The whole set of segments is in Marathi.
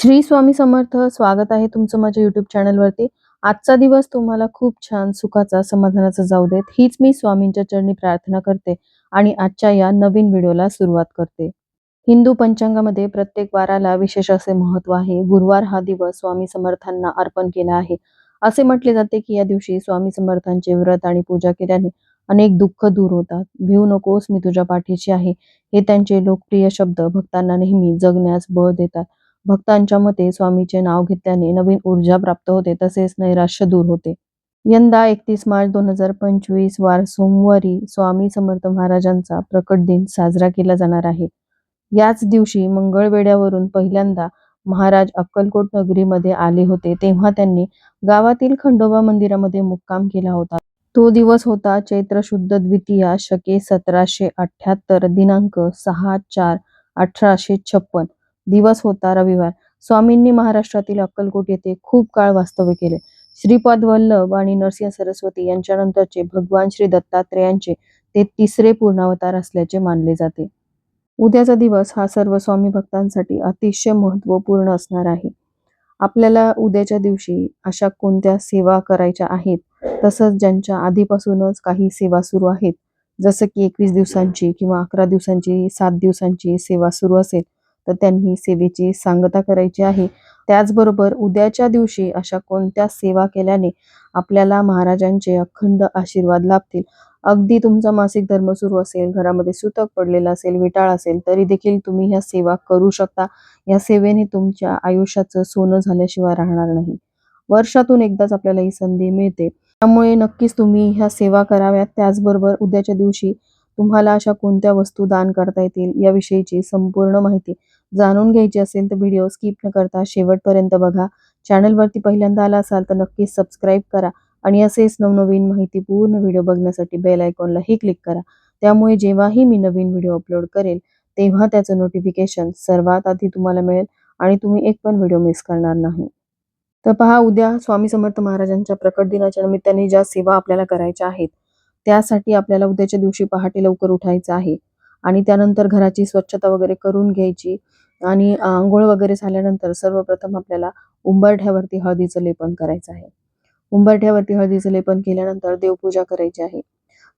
श्री स्वामी समर्थ स्वागत आहे तुमचं माझ्या युट्यूब चॅनलवरती आजचा दिवस तुम्हाला खूप छान सुखाचा समाधानाचा जाऊ देत. हीच मी स्वामींच्या चरणी प्रार्थना करते आणि आजच्या या नवीन व्हिडिओला सुरुवात करते. हिंदू पंचांगामध्ये प्रत्येक वाराला विशेष असे महत्त्व आहे. गुरुवार हा दिवस स्वामी समर्थांना अर्पण केला आहे. असे म्हटले जाते की या दिवशी स्वामी समर्थांचे व्रत आणि पूजा केल्याने अनेक दुःख दूर होतात. भिऊ नकोस मी तुझ्या पाठीशी आहे. हे त्यांचे लोकप्रिय शब्द. भक्तांना नेहमी जगण्यास बळ देतात. भक्तांच्या मते स्वामीचे नाव घेतल्याने नवीन ऊर्जा प्राप्त होते तसेच नैराश्य दूर होते. यंदा एकतीस मार्च दोन हजार पंचवीस वार सोमवारी स्वामी समर्थ महाराजांचा प्रकट दिन साजरा केला जाणार आहे. याच दिवशी मंगळवेड्यावरून पहिल्यांदा महाराज अक्कलकोट नगरीमध्ये आले होते तेव्हा त्यांनी गावातील खंडोबा मंदिरामध्ये मुक्काम केला होता. तो दिवस होता चैत्र शुद्ध द्वितीया शके सतराशे अठ्याहत्तर दिनांक सहा चार अठराशे छप्पन. दिवस होता रविवार. स्वामींनी महाराष्ट्रातील अक्कलकोट येथे खूप काळ वास्तव्य केले. श्रीपाद वल्लभ आणि नरसिंह सरस्वती यांच्यानंतरचे भगवान श्री दत्तात्रेयांचे ते तिसरे पूर्णावतार असल्याचे मानले जाते. उद्याचा दिवस हा सर्व स्वामी भक्तांसाठी अतिशय महत्त्वपूर्ण असणार आहे. आपल्याला उद्याच्या दिवशी अशा कोणत्या सेवा करायच्या आहेत? तसंच ज्यांच्या आधीपासूनच काही सेवा सुरू आहेत. जसं की एकवीस दिवसांची किंवा अकरा दिवसांची सात दिवसांची सेवा सुरू असेल. तर त्यांनी सेवेची सांगता करायची आहे. त्याचबरोबर उद्याच्या दिवशी अशा कोणत्या सेवा केल्याने आपल्याला महाराजांचे अखंड आशीर्वाद लाभतील? अगदी तुमचा मासिक धर्म सुरू असेल घरामध्ये सुतक पडलेला असेल विटाळ असेल तरी देखील तुम्ही ह्या सेवा करू शकता. या सेवेने तुमच्या आयुष्याचं सोनं झाल्याशिवाय राहणार नाही. वर्षातून एकदाच आपल्याला ही संधी मिळते. त्यामुळे नक्कीच तुम्ही ह्या सेवा कराव्यात. त्याचबरोबर उद्याच्या दिवशी तुम्हाला अशा कोणत्या वस्तू दान करता येतील याविषयीची संपूर्ण माहिती जाणून घ्यायची असेल तर व्हिडिओ स्किप न करता शेवटपर्यंत बघा. चॅनलवरती पहिल्यांदा आला असाल तर नक्कीच सबस्क्राईब करा आणि असेच नवनवीन माहितीपूर्ण व्हिडिओ बघण्यासाठी बेल आयकॉनलाही क्लिक करा. त्यामुळे जेव्हाही मी नवीन व्हिडिओ अपलोड करेल तेव्हा त्याचं नोटिफिकेशन सर्वात आधी तुम्हाला मिळेल आणि तुम्ही एक पण व्हिडिओ मिस करणार नाही. तर पहा उद्या स्वामी समर्थ महाराजांच्या प्रकट दिनाच्या निमित्ताने ज्या सेवा आपल्याला करायच्या आहेत त्यासाठी आपल्याला उद्याच्या दिवशी पहाटे लवकर उठायचं आहे. आणि त्यानंतर घराची स्वच्छता वगैरे करून घ्यायची. आणि आंघोळ वगैरे झाल्यानंतर सर्वप्रथम आपल्याला उंबरठ्यावरती हळदीचं लेपन करायचं आहे. उंबरठ्यावरती हळदीचं लेपन केल्यानंतर देवपूजा करायची आहे.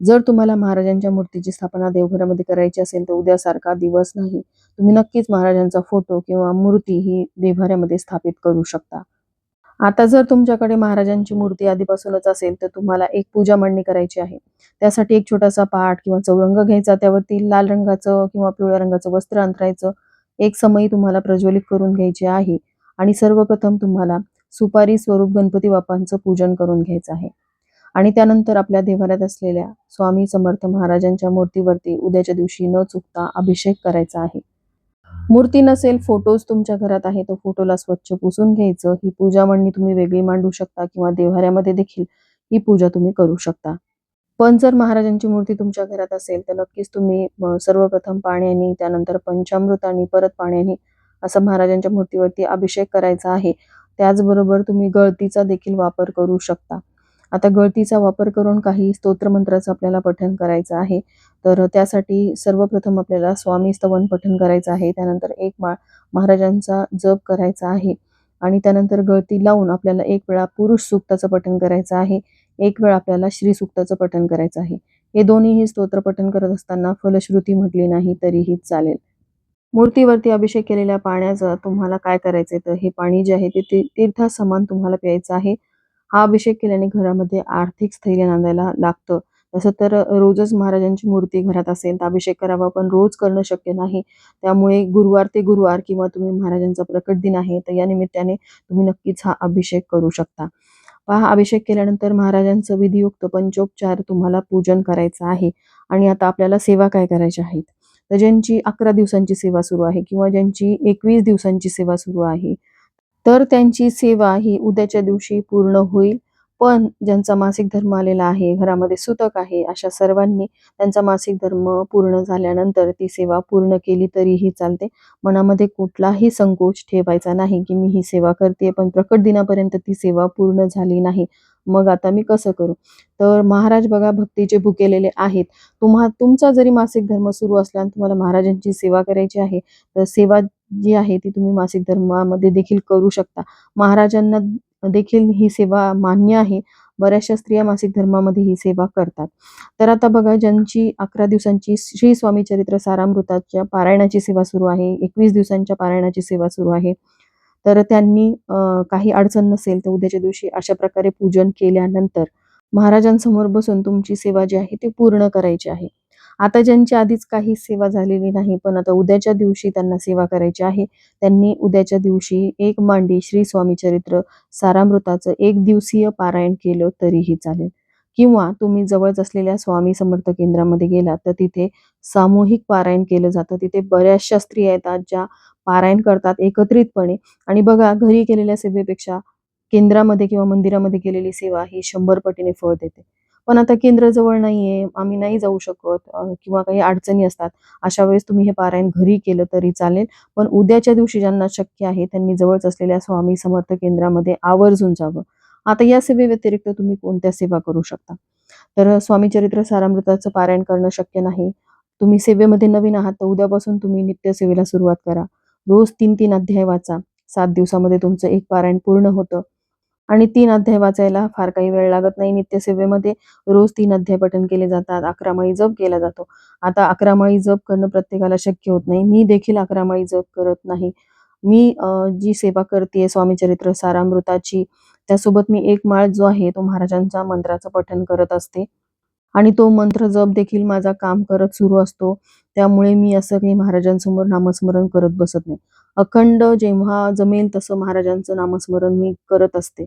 जर तुम्हाला महाराजांच्या मूर्तीची स्थापना देवघरामध्ये करायची असेल तर उद्यासारखा दिवस नाही. तुम्ही नक्कीच महाराजांचा फोटो किंवा मूर्ती ही देवघरामध्ये स्थापित करू शकता. आता जर तुमच्याकडे महाराजांची मूर्ती आधीपासूनच असेल तर तुम्हाला एक पूजा मांडणी करायची आहे. त्यासाठी एक छोटासा पाठ किंवा चौरंग घ्यायचा त्यावरती लाल रंगाचं किंवा पिवळ्या रंगाचं वस्त्र अंतरायचं एक समयी तुम्हाला प्रज्वलित करून घ्यायचे आहे आणि सर्वप्रथम तुम्हाला सुपारी स्वरूप गणपती बाप्पांचं पूजन करून घ्यायचं आहे. आणि त्यानंतर आपल्या देवाऱ्यात असलेल्या स्वामी समर्थ महाराजांच्या मूर्तीवरती उद्याच्या दिवशी न चुकता अभिषेक करायचा आहे. मूर्ती नसेल फोटोज तुमच्या घरात आहे तर फोटोला स्वच्छ पुसून घ्यायचं. ही पूजा म्हणणी तुम्ही वेगळी मांडू शकता किंवा देवाऱ्यामध्ये देखील ही पूजा तुम्ही करू शकता. पण जर महाराजांची मूर्ती तुमच्या घरात असेल तर नक्कीच तुम्ही सर्वप्रथम पाण्याने त्यानंतर पंचामृतानी परत पाण्याने असं महाराजांच्या मूर्तीवरती अभिषेक करायचा आहे. त्याचबरोबर तुम्ही गळतीचा देखील वापर करू शकता. आता गळतीचा वापर करून काही स्तोत्रमंत्राचं आपल्याला पठण करायचं आहे. तर त्यासाठी सर्वप्रथम आपल्याला स्वामी स्तवन पठण करायचं आहे. त्यानंतर एक माळ महाराजांचा जप करायचा आहे. आणि त्यानंतर गळती लावून आपल्याला एक वेळा पुरुष सूक्ताचं पठण करायचं आहे एक वेळ आपल्याला श्री सूक्ताचं पठण करायचं आहे. हे दोन्हीही स्तोत्र पठण करत असताना फलश्रुती म्हटली नाही तरीही चालेल. मूर्तीवरती अभिषेक केलेल्या पाण्याचं तुम्हाला काय करायचंय तर हे पाणी जे आहे ते तीर्था समान तुम्हाला प्यायचं आहे. हा अभिषेक केल्याने घरामध्ये आर्थिक स्थैर्य नांदायला लागतं. तसं तर रोजच महाराजांची मूर्ती घरात असेल तर अभिषेक करावा पण रोज करणं शक्य नाही. त्यामुळे गुरुवार ते गुरुवार किंवा तुम्ही महाराजांचा प्रकट दिन आहे तर या निमित्ताने तुम्ही नक्कीच हा अभिषेक करू शकता. पहा अभिषेक केल्यानंतर महाराजांचं विधियुक्त पंचोपचार तुम्हाला पूजन करायचं आहे. आणि आता आपल्याला सेवा काय करायच्या आहेत? तर ज्यांची अकरा दिवसांची सेवा सुरू आहे किंवा ज्यांची एकवीस दिवसांची सेवा सुरू आहे तर त्यांची सेवा ही उद्याच्या दिवशी पूर्ण होईल. पण ज्यांचा मासिक धर्म आलेला आहे घरामध्ये सुतक आहे अशा सर्वांनी त्यांचा मासिक धर्म पूर्ण झाल्यानंतर ती सेवा पूर्ण केली तरीही चालते. मनामध्ये कुठलाही संकोच ठेवायचा नाही की मी ही सेवा करते पण प्रकट दिनापर्यंत ती सेवा पूर्ण झाली नाही. मग आता मी कसं करू? तर महाराज बघा भक्तीचे भुकेलेले आहेत. तुम्हा तुमचा जरी मासिक धर्म सुरू असला आणि तुम्हाला महाराजांची सेवा करायची आहे तर सेवा जी आहे ती तुम्ही मासिक धर्मामध्ये देखील करू शकता. महाराजांना देखील ही सेवा मान्य आहे. बऱ्याचशा स्त्रिया मासिक धर्मामध्ये ही सेवा करतात. तर आता बघा ज्यांची अकरा दिवसांची श्री स्वामी चरित्र सारामृताच्या पारायणाची सेवा सुरू आहे एकवीस दिवसांच्या पारायणाची सेवा सुरू आहे तर त्यांनी काही अडचण नसेल तर उद्याच्या दिवशी अशा प्रकारे पूजन केल्यानंतर महाराजांसमोर बसून तुमची सेवा जी आहे ती पूर्ण करायची आहे. आता ज्यांची आधीच काही सेवा झालेली नाही पण आता उद्याच्या दिवशी त्यांना सेवा करायची आहे. त्यांनी उद्याच्या दिवशी एक मांडी श्री स्वामी चरित्र सारामृताचं एक दिवसीय पारायण केलं तरीही चालेल. किंवा तुम्ही जवळच असलेल्या स्वामी समर्थ केंद्रामध्ये गेलात तर तिथे सामूहिक पारायण केलं जातं. तिथे बऱ्याचशा स्त्रिया येतात ज्या पारायण करतात एकत्रितपणे. आणि बघा घरी केलेल्या सेवेपेक्षा केंद्रामध्ये किंवा मंदिरामध्ये केलेली सेवा ही शंभर पटीने फळ देते. पण आता केंद्र जवळ नाहीये आम्ही नाही जाऊ शकत किंवा काही अडचणी असतात अशा वेळेस तुम्ही हे पारायण घरी केलं तरी चालेल. पण उद्याच्या दिवशी ज्यांना शक्य आहे त्यांनी जवळच असलेल्या स्वामी समर्थ केंद्रामध्ये आवर्जून जावं. आता या सेवे व्यतिरिक्त तुम्ही कोणत्या सेवा करू शकता? तर स्वामी चरित्र सारामृताचं पारायण करणं शक्य नाही. तुम्ही सेवेमध्ये नवीन आहात तर उद्यापासून तुम्ही नित्य सेवेला सुरुवात करा. रोज तीन तीन अध्याय वाचा. सात दिवसामध्ये तुमचं एक पारायण पूर्ण होतं. आणि तीन अध्याय वाचायला फार काही वेळ लागत नाही. नित्यसेवेमध्ये रोज तीन अध्याय पठण केले जातात. अकरा माळी जप केला जातो. आता अकरा माळी जप करणं प्रत्येकाला शक्य होत नाही. मी देखील अकरा माळी जप करत नाही. मी जी सेवा करते स्वामी चरित्र सारामृताची त्यासोबत मी एक माळ जो आहे तो महाराजांचा मंत्राचं पठण करत असते. आणि तो मंत्र जप देखील माझा काम करत सुरू असतो. त्यामुळे मी असं काही महाराजांसमोर नामस्मरण करत बसत नाही. अखंड जेव्हा जमेल तसं महाराजांचं नामस्मरण मी करत असते.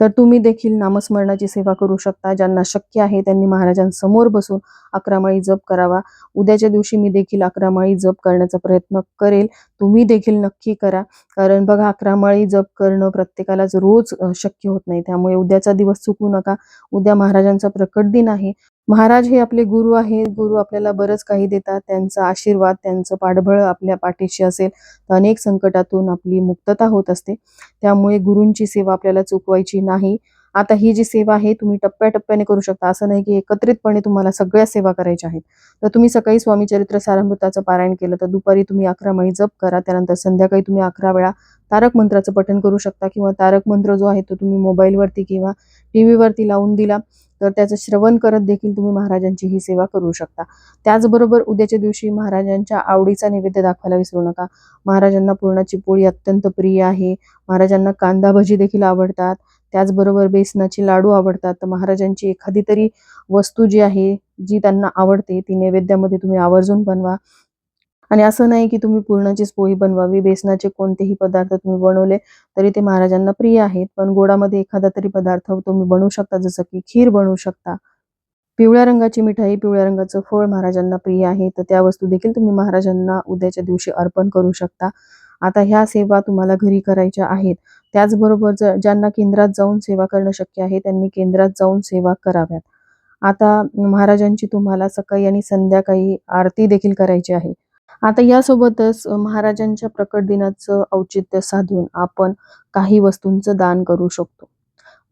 तर तुम्ही देखील नामस्मरणाची सेवा करू शकता. ज्यांना शक्य आहे त्यांनी महाराजांसमोर बसून अकरामाळी जप करावा. उद्याच्या दिवशी मी देखील अकरामाळी जप करण्याचा प्रयत्न करेल. तुम्ही देखील नक्की करा. कारण बघा अकरामाळी जप करणं प्रत्येकालाच रोज शक्य होत नाही. त्यामुळे उद्याचा दिवस चुकू नका. उद्या महाराजांचा प्रकट दिन आहे. महाराज हे आपले गुरु आहेत. गुरु आपल्याला बरंच काही देतात. त्यांचा आशीर्वाद त्यांचं पाठबळ आपल्या पाठीशी असेल तर अनेक संकटातून आपली मुक्तता होत असते. त्यामुळे गुरूंची सेवा आपल्याला चुकवायची नाही. आता ही जी सेवा आहे तुम्ही टप्प्याटप्प्याने करू शकता. असं नाही की एकत्रितपणे तुम्हाला सगळ्या सेवा करायच्या आहेत. तर तुम्ही सकाळी स्वामी चरित्र सारामृताचं पारायण केलं तर दुपारी तुम्ही अकरा माळी जप करा. त्यानंतर संध्याकाळी तुम्ही अकरा वेळा तारक मंत्राचं पठण करू शकता किंवा तारक मंत्र जो आहे तो तुम्ही मोबाईलवरती किंवा टी व्हीवरती लावून दिला तर त्याचं श्रवण करत देखील तुम्ही महाराजांची ही सेवा करू शकता. त्याचबरोबर उद्याच्या दिवशी महाराजांच्या आवडीचा नैवेद्य दाखवायला विसरू नका. महाराजांना पुरणाची पोळी अत्यंत प्रिय आहे. महाराजांना कांदा भजी देखील आवडतात. त्याचबरोबर बेसनाचे लाडू आवडतात. तर महाराजांची एखादी तरी वस्तू जी आहे जी त्यांना आवडते ती नैवेद्यामध्ये तुम्ही आवर्जून बनवा. आणि असं नाही की तुम्ही पूर्णाचीच पोळी बनवावी बेसनाचे कोणतेही पदार्थ तुम्ही बनवले तरी ते महाराजांना प्रिय आहेत. पण गोडामध्ये एखादा तरी पदार्थ तुम्ही बनवू शकता जसं की खीर बनवू शकता. पिवळ्या रंगाची मिठाई पिवळ्या रंगाचं फळ महाराजांना प्रिय आहे. तर त्या वस्तू देखील तुम्ही महाराजांना उद्याच्या दिवशी अर्पण करू शकता. आता ह्या सेवा तुम्हाला घरी करायच्या आहेत. त्याचबरोबर ज ज्यांना केंद्रात जाऊन सेवा करणं शक्य आहे त्यांनी केंद्रात जाऊन सेवा कराव्यात. आता महाराजांची तुम्हाला सकाळी आणि संध्याकाळी आरती देखील करायची आहे. आता यासोबतच महाराजांच्या प्रकट दिनाचं औचित्य साधून आपण काही वस्तूंचं दान करू शकतो.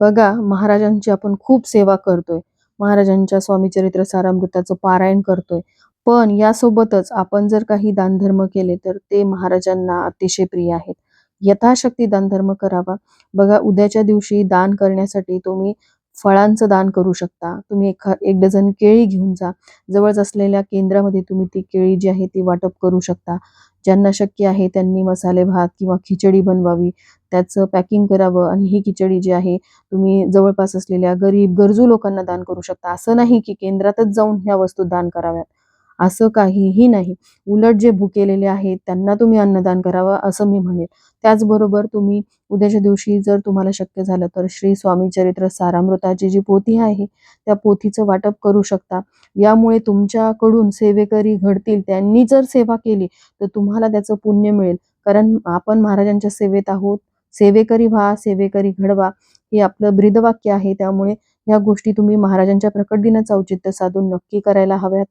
बघा महाराजांची आपण खूप सेवा करतोय. महाराजांच्या स्वामी चरित्र सारामृताचं पारायण करतोय. पण यासोबतच आपण जर काही दानधर्म केले तर ते महाराजांना अतिशय प्रिय आहेत. यथाशक्ती दानधर्म करावा. बघा उद्याच्या दिवशी दान करण्यासाठी तुम्ही फळांचं दान करू शकता. तुम्ही एखा एक डझन केळी घेऊन जा. जवळच असलेल्या केंद्रामध्ये तुम्ही ती केळी जी आहे ती वाटप करू शकता. ज्यांना शक्य आहे त्यांनी मसाले भात किंवा खिचडी बनवावी. त्याचं पॅकिंग करावं आणि ही खिचडी जी आहे तुम्ही जवळपास असलेल्या गरीब गरजू लोकांना दान करू शकता. असं नाही की केंद्रातच जाऊन ह्या वस्तू दान कराव्यात. असं काहीही नाही. उलट जे भुकेलेले आहेत त्यांना तुम्ही अन्नदान करावं असं मी म्हणेन त्याचबरोबर तुम्ही उद्याच्या दिवशी जर तुम्हाला शक्य झालं तर श्री स्वामी चरित्र सारामृताची जी पोथी आहे त्या पोथीचं वाटप करू शकता. यामुळे तुमच्याकडून सेवेकरी घडतील. त्यांनी जर सेवा केली तर तुम्हाला त्याचं पुण्य मिळेल. कारण आपण महाराजांच्या सेवेत आहोत. सेवेकरी व्हा सेवेकरी घडवा हे आपलं ब्रीदवाक्य आहे. त्यामुळे या गोष्टी तुम्ही महाराजांच्या प्रकट दिनाचं औचित्य साधून नक्की करायला हव्यात.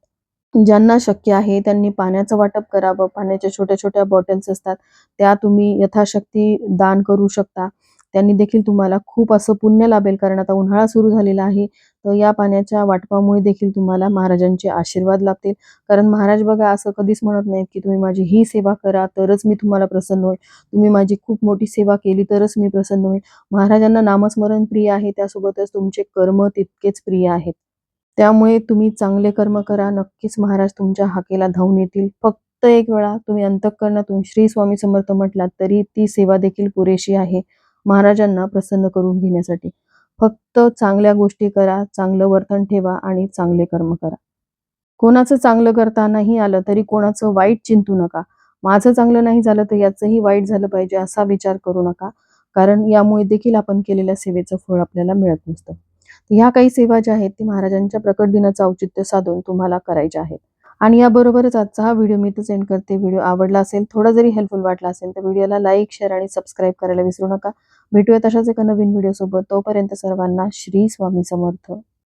ज्यांना शक्य आहे त्यांनी पाण्याचं वाटप करावं. पाण्याच्या छोट्या छोट्या बॉटल्स असतात त्या तुम्ही यथाशक्ती दान करू शकता. त्यांनी देखील तुम्हाला खूप असं पुण्य लाभेल कारण आता उन्हाळा सुरू झालेला आहे. तर या पाण्याच्या वाटपामुळे देखील तुम्हाला महाराजांचे आशीर्वाद लाभतील. कारण महाराज बघा असं कधीच म्हणत नाहीत की तुम्ही माझी ही सेवा करा तरच मी तुम्हाला प्रसन्न होईल. तुम्ही माझी खूप मोठी सेवा केली तरच मी प्रसन्न होईल. महाराजांना नामस्मरण प्रिय आहे त्यासोबतच तुमचे कर्म तितकेच प्रिय आहेत. त्यामुळे तुम्ही चांगले कर्म करा. नक्कीच महाराज तुमच्या हाकेला धावून येतील. फक्त एक वेळा तुम्ही अंतःकरणातून श्री स्वामी समर्थ म्हटलात तरी ती सेवा देखील पुरेशी आहे. महाराजांना प्रसन्न करून घेण्यासाठी. फक्त चांगल्या गोष्टी करा चांगलं वर्तन ठेवा आणि चांगले कर्म करा. कोणाचं चांगलं करता नाही आलं तरी कोणाचं वाईट चिंतू नका. माझं चांगलं नाही झालं तर याचंही वाईट झालं पाहिजे असा विचार करू नका. कारण यामुळे देखील आपण केलेल्या सेवेचं फळ आपल्याला मिळत नसतं. ह्या काही सेवा ज्या आहेत ती महाराजांच्या प्रकट दिनाचं औचित्य साधून तुम्हाला करायच्या आहेत. आणि याबरोबरच आजचा हा व्हिडिओ मी तर सेंड करते. व्हिडिओ आवडला असेल थोडा जरी हेल्पफुल वाटला असेल तर व्हिडिओला लाईक शेअर आणि सबस्क्राईब करायला विसरू नका. भेटूया तशाच एका नवीन व्हिडिओ सोबत तोपर्यंत सर्वांना श्री स्वामी समर्थ.